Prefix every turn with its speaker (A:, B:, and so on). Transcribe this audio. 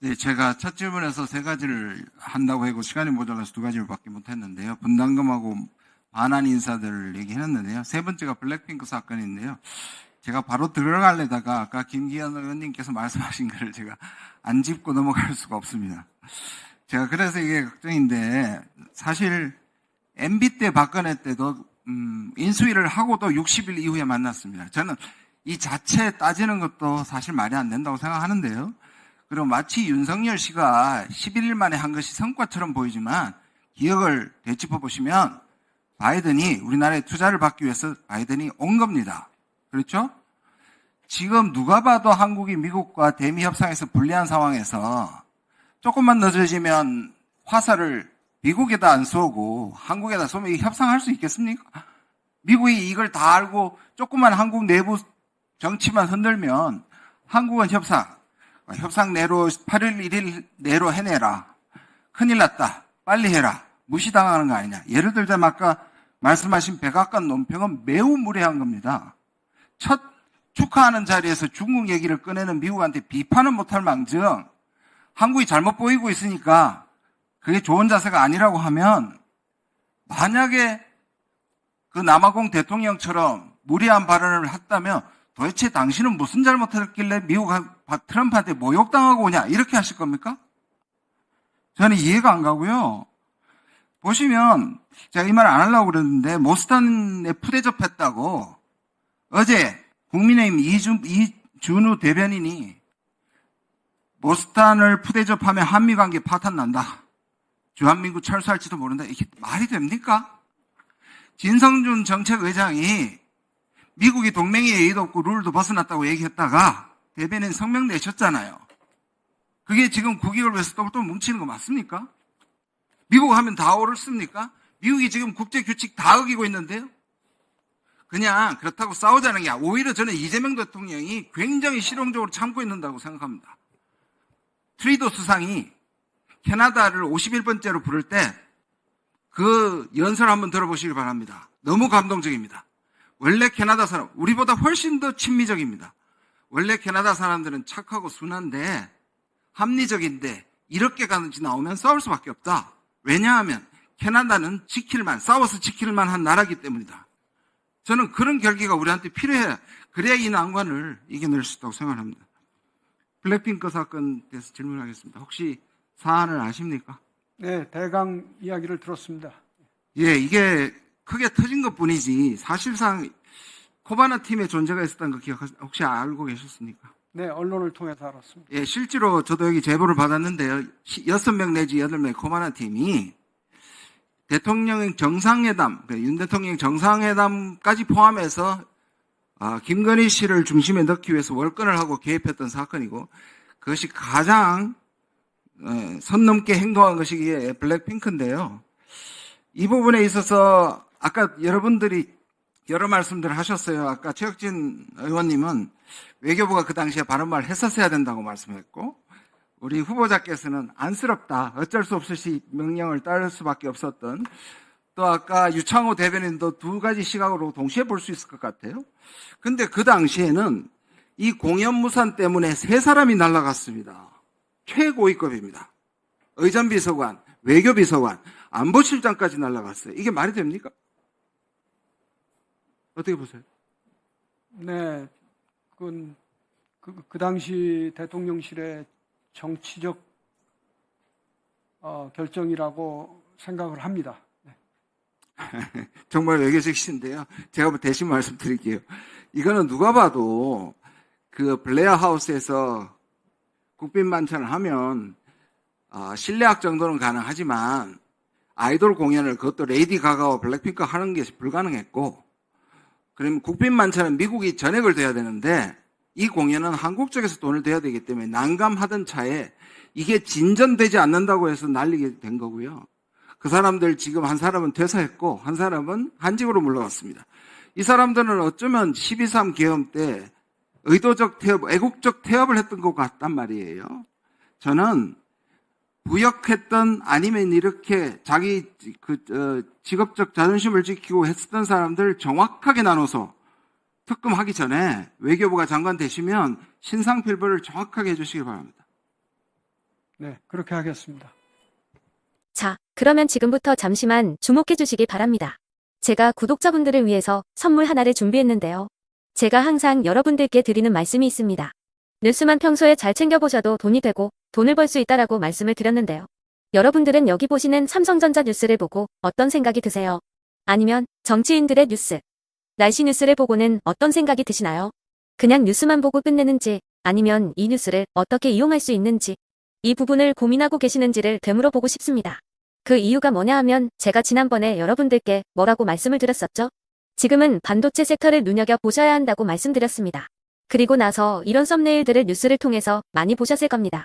A: 네, 제가 첫 질문에서 세 가지를 한다고 하고 시간이 모자라서 두 가지를밖에 못했는데요. 분담금하고 반환 인사들을 얘기했는데요. 세 번째가 블랙핑크 사건인데요. 제가 바로 들어가려다가 아까 김기현 의원님께서 말씀하신 거를 제가 안 짚고 넘어갈 수가 없습니다. 제가 그래서 이게 걱정인데 사실 MB 때 박근혜 때도 음, 인수위를 하고도 60일 이후에 만났습니다. 저는 이 자체 따지는 것도 사실 말이 안 된다고 생각하는데요. 그리고 마치 윤석열 씨가 11일 만에 한 것이 성과처럼 보이지만 기억을 되짚어 보시면 바이든이 우리나라에 투자를 받기 위해서 바이든이 온 겁니다. 그렇죠? 지금 누가 봐도 한국이 미국과 대미 협상에서 불리한 상황에서 조금만 늦어지면 화살을 미국에다 안 쏘고 한국에다 쏘면 이 협상할 수 있겠습니까? 미국이 이걸 다 알고 조금만 한국 내부 정치만 흔들면 한국은 협상, 협상 내로 8일 1일 내로 해내라. 큰일 났다. 빨리 해라. 무시당하는 거 아니냐. 예를 들자면 아까 말씀하신 백악관 논평은 매우 무례한 겁니다. 첫 축하하는 자리에서 중국 얘기를 꺼내는 미국한테 비판은 못할 망정 한국이 잘못 보이고 있으니까 그게 좋은 자세가 아니라고 하면 만약에 그 남아공 대통령처럼 무리한 발언을 했다면 도대체 당신은 무슨 잘못했길래 미국 트럼프한테 모욕당하고 오냐 이렇게 하실 겁니까? 저는 이해가 안 가고요. 보시면 제가 이 말 안 하려고 그랬는데 모스탄에 푸대접했다고 어제 국민의힘 이준, 이준우 대변인이 모스탄을 푸대접하면 한미 관계 파탄 난다. 주한미군 철수할지도 모른다. 이게 말이 됩니까? 진성준 정책의장이 미국이 동맹의 예의도 없고 룰도 벗어났다고 얘기했다가 대변인 성명 내셨잖아요. 그게 지금 국익을 위해서 똘똘 뭉치는 거 맞습니까? 미국 하면 다 옳습니까? 미국이 지금 국제 규칙 다 어기고 있는데요? 그냥 그렇다고 싸우자는 게 오히려 저는 이재명 대통령이 굉장히 실용적으로 참고 있는다고 생각합니다. 트리도 수상이 캐나다를 51번째로 부를 때 그 연설 한번 들어보시기 바랍니다. 너무 감동적입니다. 원래 캐나다 사람, 우리보다 훨씬 더 친미적입니다. 원래 캐나다 사람들은 착하고 순한데 합리적인데 이렇게까지 나오면 싸울 수밖에 없다. 왜냐하면 캐나다는 지킬만, 싸워서 지킬만 한 나라기 때문이다. 저는 그런 결기가 우리한테 필요해. 그래야 이 난관을 이겨낼 수 있다고 생각합니다. 블랙핑크 사건 대해서 질문하겠습니다. 혹시 사안을 아십니까?
B: 네, 대강 이야기를 들었습니다.
A: 예, 이게 크게 터진 것 뿐이지 사실상 코바나 팀의 존재가 있었다는 거 기억 혹시 알고 계셨습니까?
B: 네, 언론을 통해서 알았습니다.
A: 예, 실제로 저도 여기 제보를 받았는데요. 여섯 명 내지 여덟 명의 코바나 팀이 대통령 정상회담, 그윤 대통령 정상회담까지 포함해서 아, 김건희 씨를 중심에 넣기 위해서 월권을 하고 개입했던 사건이고 그것이 가장 어, 선 넘게 행동한 것이 이게 블랙핑크인데요. 이 부분에 있어서 아까 여러분들이 여러 말씀들을 하셨어요. 아까 최혁진 의원님은 외교부가 그 당시에 바른 말을 했었어야 된다고 말씀했고 우리 후보자께서는 안쓰럽다. 어쩔 수 없이 명령을 따를 수밖에 없었던 또 아까 유창호 대변인도 두 가지 시각으로 동시에 볼 수 있을 것 같아요. 근데 그 당시에는 이 공연무산 때문에 세 사람이 날라갔습니다. 최고위급입니다. 의전비서관, 외교비서관, 안보실장까지 날라갔어요. 이게 말이 됩니까? 어떻게 보세요?
B: 네, 그건 그, 그 당시 대통령실의 정치적 어, 결정이라고 생각을 합니다. 네.
A: 정말 외교적이신데요. 제가 뭐 대신 말씀드릴게요. 이거는 누가 봐도 그 블레어 하우스에서 국빈 만찬을 하면 어, 실내악 정도는 가능하지만 아이돌 공연을 그것도 레이디 가가와 블랙핑크 하는 게 불가능했고 그러면 국빈 만찬은 미국이 전액을 돼야 되는데 이 공연은 한국 쪽에서 돈을 대야 되기 때문에 난감하던 차에 이게 진전되지 않는다고 해서 날리게 된 거고요. 그 사람들 지금 한 사람은 퇴사했고 한 사람은 한직으로 물러갔습니다. 이 사람들은 어쩌면 12.3 계엄 때 의도적 태업, 애국적 태업을 했던 것 같단 말이에요. 저는 부역했던 아니면 이렇게 자기 그 어, 직업적 자존심을 지키고 했었던 사람들 정확하게 나눠서 특검하기 전에 외교부가 장관 되시면 신상필벌을 정확하게 해주시기 바랍니다.
B: 네, 그렇게 하겠습니다.
C: 자, 그러면 지금부터 잠시만 주목해 주시기 바랍니다. 제가 구독자분들을 위해서 선물 하나를 준비했는데요. 제가 항상 여러분들께 드리는 말씀이 있습니다. 뉴스만 평소에 잘 챙겨보셔도 돈이 되고 돈을 벌 수 있다라고 말씀을 드렸는데요. 여러분들은 여기 보시는 삼성전자 뉴스를 보고 어떤 생각이 드세요? 아니면 정치인들의 뉴스, 날씨 뉴스를 보고는 어떤 생각이 드시나요? 그냥 뉴스만 보고 끝내는지 아니면 이 뉴스를 어떻게 이용할 수 있는지 이 부분을 고민하고 계시는지를 되물어 보고 싶습니다. 그 이유가 뭐냐 하면 제가 지난번에 여러분들께 뭐라고 말씀을 드렸었죠? 지금은 반도체 섹터를 눈여겨보셔야 한다고 말씀드렸습니다. 그리고 나서 이런 썸네일들을 뉴스를 통해서 많이 보셨을 겁니다.